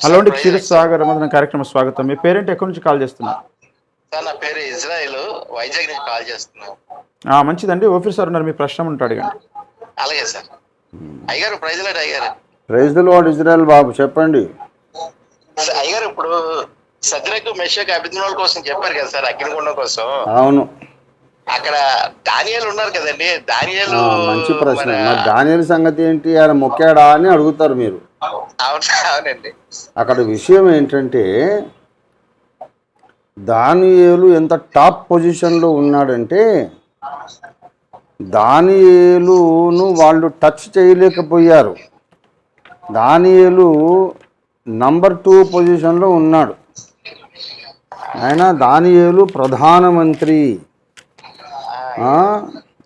Hello అండి క్షీరసాగర్ రమణ కార్యక్రమ స్వాగతం. మీ పేరెంట్ ఎక్కడి నుంచి కాల్ చేస్తున్నారు సార్ నా పేరు ఇజ్రాయిల్. వైజాగ్ నుంచి కాల్ చేస్తున్నాను ఆ, మంచిదండి. ఓఫీస్ సార్ ఉన్నారు మీ ప్రశ్న ఉంటే అడగండి. అలాగే సార్ అయ్యారు ప్రైజ్ లాట్ అయ్యారు ప్రైజ్ ద లార్డ్ ఇజ్రాయల్ బాబు చెప్పండి. అయ్యారు ఇప్పుడు సద్రకు మెషక్ అభిజ్ఞానుల కోసం చెప్పారు కదా సార్ అగ్నిగుండం కోసం. అవును. అక్కడ దానియాలు ఉన్నారు కదండి. దానియాలు మంచి ప్రశ్న. మరి దానియల్ సంగతి ఏంటి? ఆయన మొక్కాడా అని అడుగుతారు మీరు. అవును అవునండి. అక్కడ విషయం ఏంటంటే దానియేలు ఎంత టాప్ పొజిషన్లో ఉన్నాడంటే దానియేలును వాళ్ళు టచ్ చేయలేకపోయారు. దానియేలు నంబర్ టూ పొజిషన్లో ఉన్నాడు. ఆయన దానియేలు ప్రధానమంత్రి.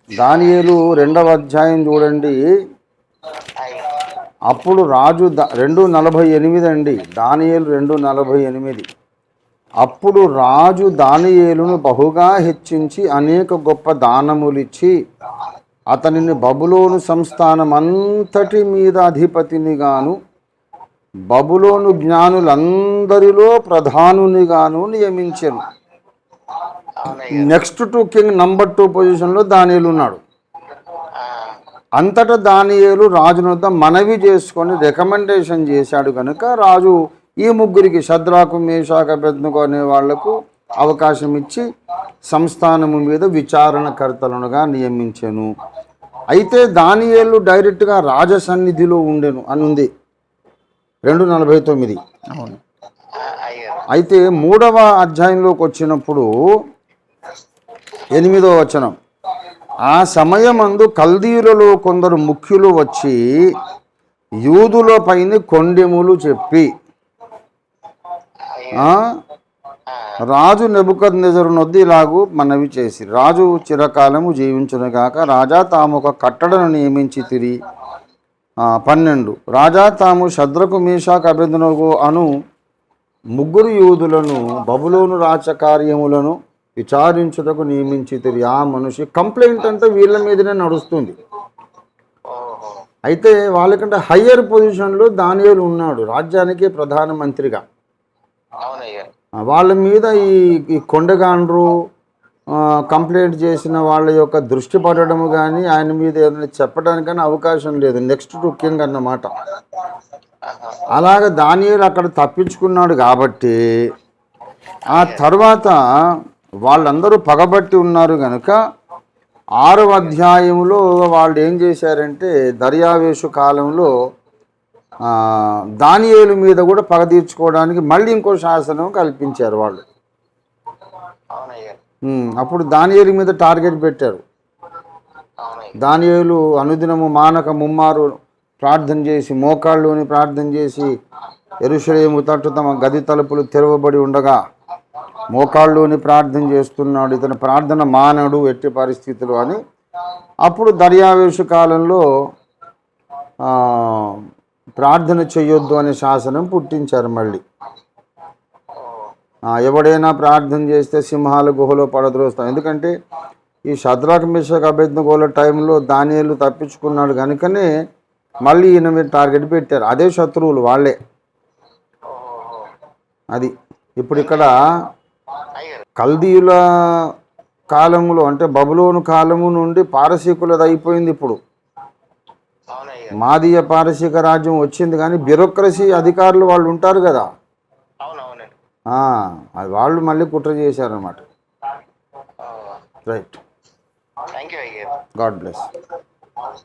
దానియేలు రెండవ అధ్యాయం చూడండి. అప్పుడు రాజు రెండు నలభై ఎనిమిది అండి. దానియేలు రెండు నలభై ఎనిమిది. అప్పుడు రాజు దానియేలును బహుగా హెచ్చించి అనేక గొప్ప దానములిచ్చి అతనిని బబులోను సంస్థానం అంతటి మీద అధిపతినిగాను బబులోను జ్ఞానులందరిలో ప్రధానునిగాను నియమించను. Next to king number two పొజిషన్లో దానియేలు ఉన్నాడు. అంతటా దానియేలు రాజును వద్ద మనవి చేసుకొని రికమెండేషన్ చేశాడు కనుక రాజు ఈ ముగ్గురికి శద్రాకు మేషాక బెద్దుకు అనే వాళ్ళకు అవకాశం ఇచ్చి సంస్థానము మీద విచారణకర్తలుగా నియమించెను. అయితే దానియేలు డైరెక్ట్గా రాజ సన్నిధిలో ఉండెను అని ఉంది రెండు నలభై తొమ్మిది. అయితే మూడవ అధ్యాయంలోకి వచ్చినప్పుడు ఎనిమిదో వచనం. ఆ సమయమందు కల్దీయులలో కొందరు ముఖ్యులు వచ్చి యూదుల పైన కొండెములు చెప్పి రాజు నెబుకద్ నిజరునొద్ది ఇలాగూ మనవి చేసి రాజు చిరకాలము జీవించునుగాక రాజా తాము ఒక కట్టడను నియమించి తిరిగి పన్నెండు. రాజా తాము శద్రకు మీషాకు అభ్యర్థనకు అను ముగ్గురు యూదులను బబులోను రాచకార్యములను విచారించుటకు నియమించి ఆ మనిషి కంప్లైంట్ అంతా వీళ్ళ మీదనే నడుస్తుంది. అయితే వాళ్ళకంటే హయ్యర్ పొజిషన్లో దానియేలు ఉన్నాడు రాజ్యానికి ప్రధానమంత్రిగా వాళ్ళ మీద ఈ ఈ కొండగాండ్రు కంప్లైంట్ చేసిన వాళ్ళ యొక్క దృష్టి పడడము కానీ ఆయన మీద ఏదైనా చెప్పడానికైనా అవకాశం లేదు. నెక్స్ట్ కింగ్ అన్నమాట. అలాగ దానియేలు అక్కడ తప్పించుకున్నాడు కాబట్టి ఆ తర్వాత వాళ్ళందరూ పగబట్టి ఉన్నారు కనుక ఆరవ అధ్యాయంలో వాళ్ళు ఏం చేశారంటే దర్యావేశు కాలంలో దానియేలు మీద కూడా పగ తీర్చుకోవడానికి మళ్ళీ ఇంకో శాసనం కల్పించారు వాళ్ళు. అప్పుడు దానియేలు మీద టార్గెట్ పెట్టారు. దానియేలు అనుదినము మానక ముమ్మారు ప్రార్థన చేసి మోకాళ్ళలోని ప్రార్థన చేసి ఎరుషలేము తట్టు తమ గది తలుపులు తెరవబడి ఉండగా మోకాళ్ళలోని ప్రార్థన చేస్తున్నాడు. ఇతని ప్రార్థన మానడు ఎట్టి పరిస్థితులు అని. అప్పుడు దర్యావేశ కాలంలో ప్రార్థన చేయొద్దు అనే శాసనం పుట్టించారు మళ్ళీ. ఎవడైనా ప్రార్థన చేస్తే సింహాల గుహలో పడద్రోస్తాం. ఎందుకంటే ఈ శద్రాక్ మిషక్ అభ్యర్థగోల టైంలో దానియలు తప్పించుకున్నాడు కనుకనే మళ్ళీ ఈయన మీద టార్గెట్ పెట్టారు. అదే శత్రువులు వాళ్ళే. అది. ఇప్పుడు ఇక్కడ కల్దీయుల కాలములో అంటే బబులోను కాలము నుండి పారసీకులది అయిపోయింది ఇప్పుడు. మాదీయ పారసీక రాజ్యం వచ్చింది కానీ బ్యూరోక్రసీ అధికారులు వాళ్ళు ఉంటారు కదా. అది వాళ్ళు మళ్ళీ కుట్ర చేశారన్నమాట. Right God bless